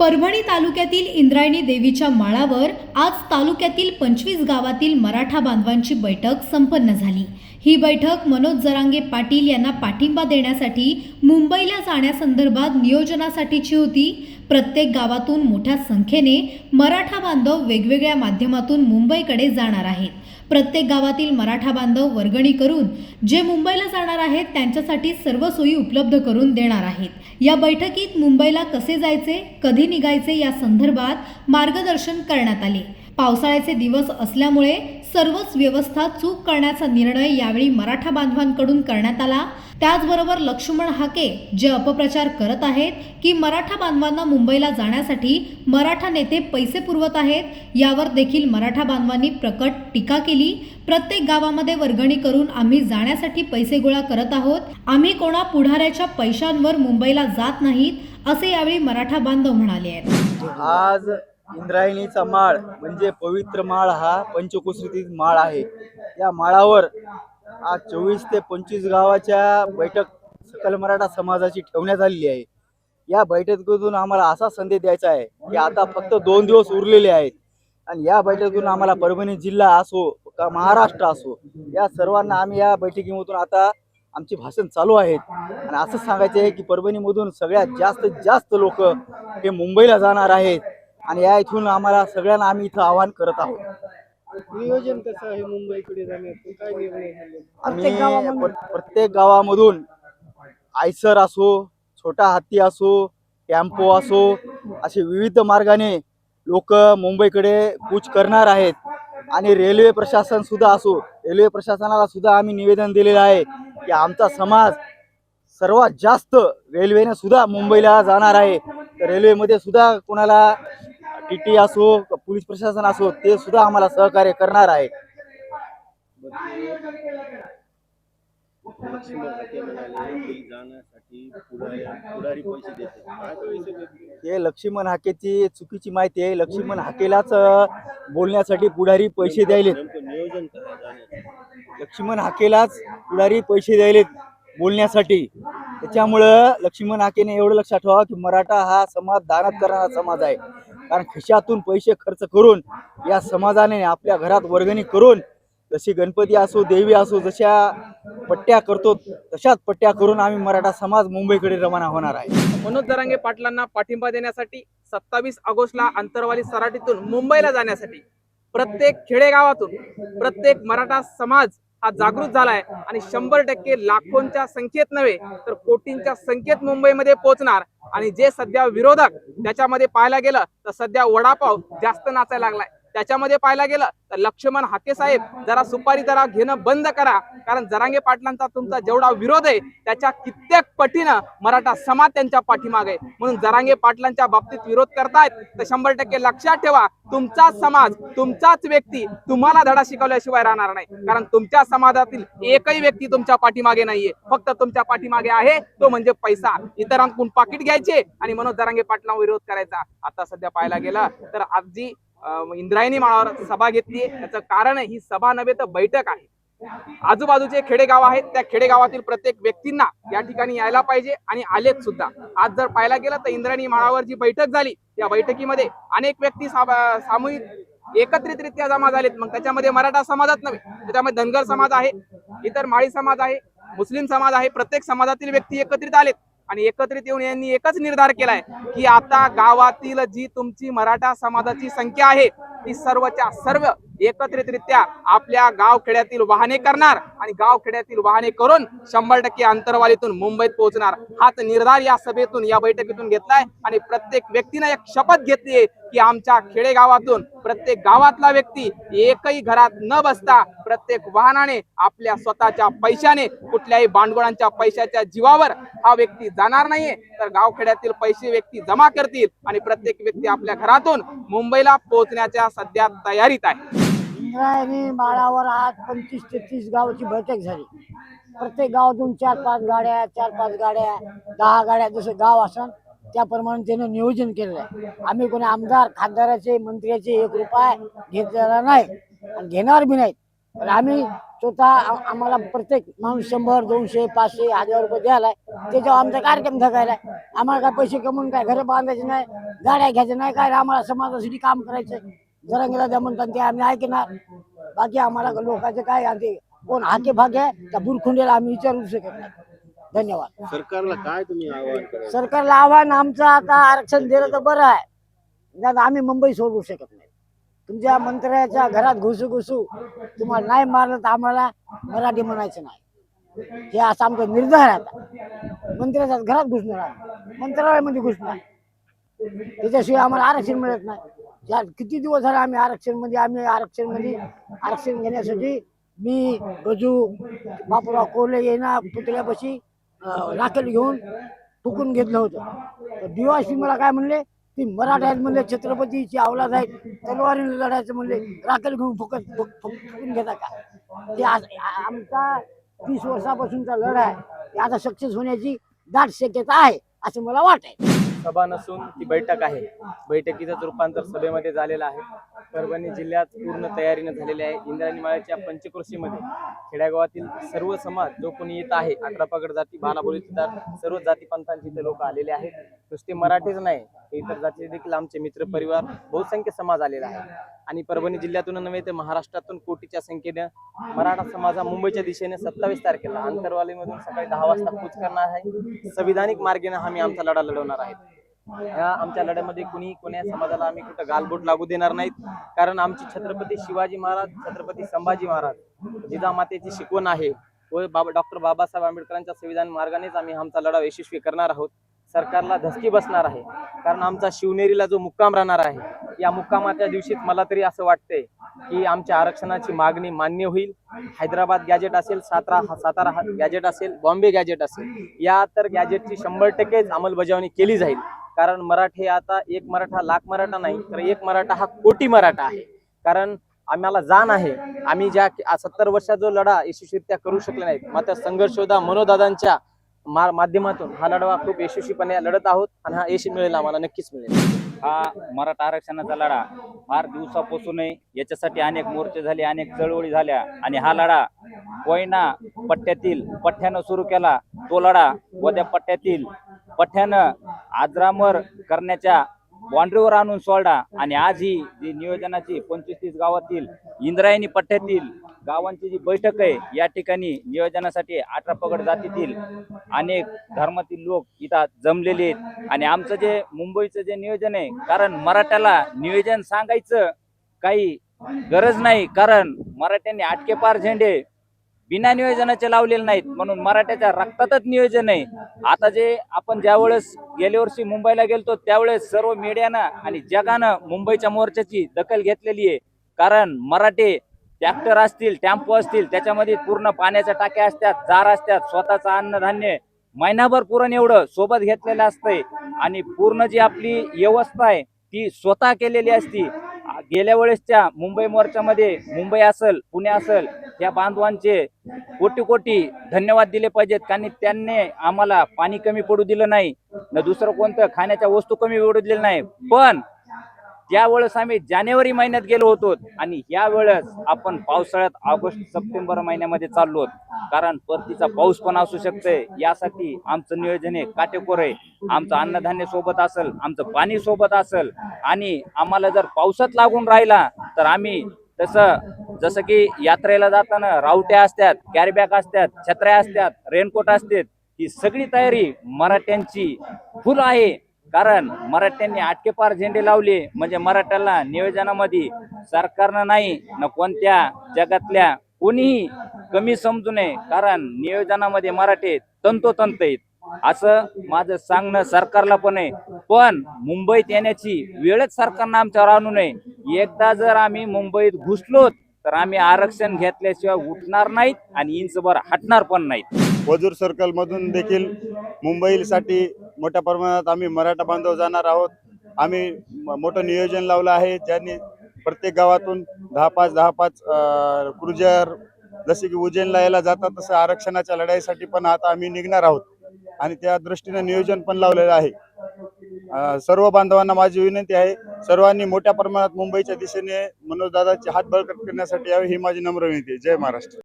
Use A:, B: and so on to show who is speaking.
A: परभणी तालुक्यातील इंद्रायणी देवीच्या माळावर आज तालुक्यातील पंचवीस गावातील मराठा बांधवांची बैठक संपन्न झाली. ही बैठक मनोज जरांगे पाटील यांना पाठिंबा देण्यासाठी मुंबईला जाण्यासंदर्भात नियोजनासाठीची होती. प्रत्येक गावातून मोठ्या संख्येने मराठा बांधव वेगवेगळ्या माध्यमातून मुंबईकडे जाणार आहेत. प्रत्येक गावातील मराठा बांधव वर्गणी करून जे मुंबईला जाणार आहेत त्यांच्यासाठी सर्व सोयी उपलब्ध करून देणार आहेत. या बैठकीत मुंबईला कसे जायचे कधी निघायचे या संदर्भात मार्गदर्शन करण्यात आले. पावसाळ्याचे दिवस असल्यामुळे सर्वच व्यवस्था चूक करण्याचा निर्णय यावेळी मराठा बांधवांकडून करण्यात आला. त्याचबरोबर लक्ष्मण हाके जे अपप्रचार करत आहेत की मराठा बांधवांना मुंबईला जाण्यासाठी मराठा नेते पैसे पुरवत आहेत यावर देखील मराठा बांधवांनी प्रकट टीका केली. प्रत्येक गावामध्ये वर्गणी करून आम्ही जाण्यासाठी पैसे गोळा करत आहोत. आम्ही कोणा पुढाऱ्याच्या पैशांवर मुंबईला जात नाहीत असे यावेळी मराठा बांधव म्हणाले आहेत.
B: आज इंद्रायणीचा माळ म्हणजे पवित्र माळ हा पंचकोशीतील माळ आहे. या माळावर आज चोवीस ते पंचवीस गावाच्या बैठक सकल मराठा समाजाची ठेवण्यात आलेली आहे. या बैठकीतून आम्हाला असा संदेश द्यायचा आहे की आता फक्त दोन दिवस उरलेले आहेत. आणि या बैठकीतून आम्हाला परभणी जिल्हा असो का महाराष्ट्र असो या सर्वांना आम्ही या बैठकीमधून आता आमचे भाषण चालू आहेत. आणि असं सांगायचं आहे की परभणीमधून सगळ्यात जास्त जास्त लोक हे मुंबईला जाणार आहेत. आणि या इथून आम्हाला सगळ्यांना आम्ही इथं आवाहन करत आहोत.
C: नियोजन कसं आहे? मुंबईकडे जाण्याचं काय निर्णय झाले?
B: आम्ही प्र- प्रत्येक गावामधून आयसर असो छोटा हत्ती असो टेम्पो असो असे विविध मार्गाने लोक मुंबईकडे कूच करणार आहेत. आणि रेल्वे प्रशासन सुद्धा असो रेल्वे प्रशासनाला सुद्धा आम्ही निवेदन दिलेलं आहे की आमचा समाज सर्वात जास्त रेल्वेने सुद्धा मुंबईला जाणार आहे. तर रेल्वेमध्ये सुद्धा कोणाला टी असो पोलीस प्रशासन असो ते सुद्धा आम्हाला सहकार्य करणार आहे. हे लक्ष्मण हाकेची चुकीची माहिती आहे. लक्ष्मण हाकेलाच बोलण्यासाठी पुढारी पैसे द्यायलेत. लक्ष्मण हाकेलाच पुढारी पैसे द्यायलेत बोलण्यासाठी. त्याच्यामुळं लक्ष्मण हाकेने एवढं लक्षात ठेवा की मराठा हा समाज दानात करणारा समाज आहे. कारण खिशातून पैसे खर्च करून या समाजाने आपल्या घरात वर्गणी करून जशी गणपती असो देवी असो जशा पट्ट्या करतो तशाच पट्ट्या करून आम्ही मराठा समाज मुंबईकडे रवाना होणार आहे.
D: मनोज दरांगे पाटलांना पाठिंबा देण्यासाठी सत्तावीस ऑगस्टला आंतरवाली सराटीतून मुंबईला जाण्यासाठी प्रत्येक खेडेगावातून प्रत्येक मराठा समाज हा जागृत झालाय आणि शंभर टक्के लाखोंच्या संख्येत नव्हे तर कोटींच्या संख्येत मुंबईमध्ये पोहोचणार. आणि जे सध्या विरोधक त्याच्यामध्ये पाहायला गेलं तर सध्या वडापाव जास्त नाचायला लागलाय. त्याच्यामध्ये पाहायला गेलं तर लक्ष्मण हाके साहेब जरा सुपारी जरा घेणं बंद करा. कारण जरांगे पाटलांचा तुमचा जेवढा विरोध आहे त्याच्या कित्येक पटीनं मराठा समाज त्यांच्या पाठीमागे म्हणून जरांगे पाटलांच्या बाबतीत विरोध करतायत तर शंभर टक्के लक्षात ठेवा तुमचाच समाज तुमचाच व्यक्ती तुम्हाला धडा शिकवल्याशिवाय राहणार नाही. कारण तुमच्या समाजातील एकही व्यक्ती तुमच्या पाठीमागे नाहीये. फक्त तुमच्या पाठीमागे आहे तो म्हणजे पैसा. इतरांकडून पाकिट घ्यायचे आणि मनोज जरांगे पाटलांवर विरोध करायचा. आता सध्या पाहायला गेला तर आजी इंद्रायणी माळावर सभा घेतली. त्याचं कारण ही सभा नव्हे तर बैठक आहे. आजूबाजूचे खेडेगाव आहेत. त्या खेडेगावातील प्रत्येक व्यक्तींना या ठिकाणी यायला पाहिजे आणि आलेत सुद्धा. आज जर पाहायला गेलं तर इंद्रायणी माळावर जी बैठक झाली त्या बैठकीमध्ये अनेक व्यक्ती सामूहिक एकत्रितरित्या जमा झालेत. मग त्याच्यामध्ये मराठा समाजात नव्हे त्याच्यामध्ये धनगर समाज आहे इतर माळी समाज आहे मुस्लिम समाज आहे प्रत्येक समाजातील व्यक्ती एकत्रित आलेत. आणि एकत्रित येऊन यांनी एकच निर्धार केलाय की आता गावातील जी तुमची मराठा समाजाची संख्या आहे ती सर्वच्या सर्व एकत्रितरित्या आपल्या गावखेड्यातील वाहने करणार आणि गावखेड्यातील वाहने करून शंभर टक्के अंतरवालीतून मुंबईत पोहोचणार. हाच निर्धार या सभेतून या बैठकीतून घेतलाय आणि प्रत्येक व्यक्तीनं एक शपथ घेतली की आमच्या खेडेगावातून प्रत्येक गावातला व्यक्ती एकही घरात न बसता प्रत्येक वाहनाने आपल्या स्वतःच्या पैशाने कुठल्याही भांडवळांच्या पैशाच्या जीवावर हा व्यक्ती जाणार नाहीये. तर गावखेड्यातील पैसे व्यक्ती जमा करतील आणि प्रत्येक व्यक्ती आपल्या घरातून मुंबईला पोहोचण्याच्या सध्या तयारीत आहे.
E: इंद्रायणी माळावर आज पंचवीस ते तीस गावाची बैठक झाली. प्रत्येक गावातून चार पाच गाड्या चार पाच गाड्या दहा गाड्या जसं गाव असन त्याप्रमाणे त्यानं नियोजन केलेलं आहे. आम्ही कोणी आमदार खासदाराचे मंत्र्याचे एक रुपये घेतलेला नाही आणि घेणार बी नाहीत. पण आम्ही स्वतः आम्हाला प्रत्येक माणूस शंभर दोनशे पाचशे हजार रुपये द्यायला त्याच्यावर आमचा कार्यक्रम धकायला आम्हाला काय पैसे कमवून काय घरं बांधायचे नाही गाड्या घ्यायच्या नाही काय आम्हाला समाजासाठी काम करायचं जरंगीला द्या म्हणतात ते आम्ही ऐकणार. बाकी आम्हाला लोकांचे काय ते कोण हाके भागे त्या बुरखुंडीला आम्ही विचारू शकत नाही. धन्यवाद.
F: सरकारला काय तुम्ही आवाहन कराल?
E: सरकारला आव्हान आमचं आता आरक्षण दिलं तर बरं आहे. नाही तर आम्ही मुंबई सोडू शकत नाही. तुमच्या मंत्र्याच्या घरात घुसू घुसू तुम्हाला नाही मारलं तर आम्हाला मराठी म्हणायचं नाही. हे असं आमचा निर्धार आहे आता. मंत्र्याच्या घरात घुसणार आहे मंत्रालयामध्ये घुसणार. त्याच्याशिवाय आम्हाला आरक्षण मिळत नाही. या किती दिवस झाले आम्ही आरक्षणमध्ये आम्ही आरक्षणमध्ये आरक्षण घेण्यासाठी मी गजू बापूराव कोले येणार पुतळ्यापाशी राखेल घेऊन फुकून घेतलं होतं. दिवाशी मला काय म्हणले ती मराठा आहेत म्हणले छत्रपतीची अवलाद आहेत तलवारीने लढायचं म्हणले राखेल घेऊन फुकत फुक- फुकून घेता का? ते आज आमचा तीस वर्षापासूनचा लढा आहे. आता सक्सेस होण्याची दाट शक्यता आहे असं मला वाटायचं
G: सभा नसून ती बैठक आहे. बैठकीचंच रूपांतर सभेमध्ये झालेलं आहे. परभणी जिल्ह्यात पूर्ण तयारीनं झालेली आहे. इंद्रायणी माळ्याच्या पंचकृषीमध्ये खेड्यागावातील सर्व समाज जो कोणी येत आहे अकरा पगड जाती बानाबोली सर्व जाती पंथांचे इथे लोक आलेले आहेत. नुसते मराठीच नाही इतर जातीचे देखील आमचे मित्र परिवार बहुसंख्य समाज आलेला आहे. आणि परभणी जिल्ह्यातून नव्हे तर महाराष्ट्रातून कोटीच्या संख्येनं मराठा समाज हा मुंबईच्या दिशेने सत्तावीस तारखेला आंतरवालीमधून सकाळी दहा वाजता कूच करणार आहे. संविधानिक मार्गाने आम्ही आमचा लढा लढवणार आहे या आमच्या लढ्यामध्ये कुणी कोण्या समाजाला आम्ही कुठं गालबोट लागू देणार नाहीत. कारण आमची छत्रपती शिवाजी महाराज छत्रपती संभाजी महाराज जिजामातेची शिकवण आहे. व बाबा डॉक्टर बाबासाहेब आंबेडकरांच्या संविधान मार्गानेच आम्ही आमचा लढा यशस्वी करणार आहोत. सरकारला धसकी बसणार आहे. कारण आमचा शिवनेरीला जो मुक्काम राहणार आहे या मुक्कामाच्या दिवशीच मला तरी असं वाटतंय की आमच्या आरक्षणाची मागणी मान्य होईल. हैदराबाद गॅजेट असेल सातारा सातारा गॅजेट असेल बॉम्बे गॅजेट असेल या तर गॅजेटची शंभर टक्केच अंमलबजावणी केली जाईल. कारण मराठे आता एक मराठा लाख मराठा नाही तर एक मराठा हा कोटी मराठा आहे. कारण आम्हाला जाण आहे. आम्ही ज्या सत्तर वर्षात जो लढा यशस्वीरित्या करू शकले नाहीत मात्र संघर्ष योद्धा मनोदादांच्या मा- माध्यमातून हा लढा खूप यशस्वीपणे लढत आहोत आणि हा यश मिळेल आम्हाला नक्कीच मिळेल.
H: हा मराठा आरक्षणाचा लढा फार दिवसापासून याच्यासाठी अनेक मोर्चे झाले अनेक चळवळी झाल्या आणि हा लढा कोयना पट्ट्यातील पठ्ठ्यानं सुरू केला. तो लढा वद्या पट्ट्यातील पठ्ठ्यानं आजरामर करण्याच्या बाँड्रीवर आणून सोडला आणि आज ही जी नियोजनाची पंचवीस तीस गावातील इंद्रायणी पट्ट्यातील गावांची जी बैठक आहे या ठिकाणी नियोजनासाठी अठरा पगड जातीतील अनेक धर्मातील लोक इथं जमलेले आहेत. आणि आमचं जे मुंबईचं जे नियोजन आहे कारण मराठ्याला नियोजन सांगायचं काही गरज नाही कारण मराठ्यांनी आटके पार झेंडे बिना नियोजनाचे लावलेले नाहीत. म्हणून मराठ्याच्या रक्तातच नियोजन आहे. आता जे आपण ज्या वेळेस गेल्या वर्षी मुंबईला गेलतो त्यावेळेस सर्व मीडियानं आणि जगानं मुंबईच्या मोर्चाची दखल घेतलेली आहे. कारण मराठे ट्रॅक्टर असतील टेम्पो असतील त्याच्यामध्ये पूर्ण पाण्याच्या टाक्या असतात जार असतात स्वतःचं अन्नधान्य महिनाभर पुरण एवढं सोबत घेतलेलं असतंय. आणि पूर्ण जी आपली व्यवस्था आहे ती स्वतः केलेली असती. गेल्या वेळेसच्या मुंबई मोर्चामध्ये मुंबई असेल पुणे असेल या बांधवांचे कोटी कोटी धन्यवाद दिले पाहिजेत. कारण त्यांनी आम्हाला पाणी कमी पडू दिलं नाही. न दुसरं कोणतं खाण्याच्या वस्तू कमी पडू दिलं नाही. पण त्यावेळेस आम्ही जानेवारी महिन्यात गेलो होतो आणि या वेळेस आपण पावसाळ्यात ऑगस्ट सप्टेंबर महिन्यामध्ये चाललो आहोत. कारण परतीचा पाऊस पण असू शकते यासाठी आमचं नियोजन आहे. काटेकोर आहे. आमचं अन्नधान्य सोबत असेल आमचं पाणी सोबत असेल आणि आम्हाला जर पावसात लागून राहिला तर आम्ही तसं जसं की यात्रेला जाताना रावट्या असतात कॅरीबॅग असतात छत्र्या असतात रेनकोट असतात ही सगळी तयारी मराठ्यांची फुल आहे. कारण मराठ्यांनी आटकेपार झेंडे लावले. म्हणजे मराठ्याला नियोजनामध्ये सरकारनं नाही न कोणत्या जगातल्या कोणीही कमी समजू नये. कारण नियोजनामध्ये मराठे तंतोतंत आहेत. असं माझं सांगणं सरकारला पण आहे. पण मुंबईत येण्याची वेळच सरकारनं आमच्यावर आणू नये. एकदा जर आम्ही मुंबईत घुसलो तर आम्ही आरक्षण घेतल्याशिवाय उठणार नाहीत आणि इंचभर हटणार पण नाहीत.
I: वजूर सर्कल मधून देखील मुंबईसाठी मोठ्या प्रमाणात आम्ही मराठा बांधव जाणार आहोत. आम्ही मोठं नियोजन लावलं आहे. ज्यांनी प्रत्येक गावातून दहा पाच दहा पाच क्रुजर जसे की उज्जैनला यायला जातात तसं आरक्षणाच्या लढाईसाठी पण आता आम्ही निघणार आहोत. आणि त्या दृष्टीने नियोजन पण लावलेलं आहे. सर्व बांधवांना माझी विनंती आहे. सर्वांनी मोठ्या प्रमाणात मुंबईच्या दिशेने मनोजदादाचे हात बळकट करण्यासाठी यावे ही माझी नम्र विनंती आहे. जय महाराष्ट्र.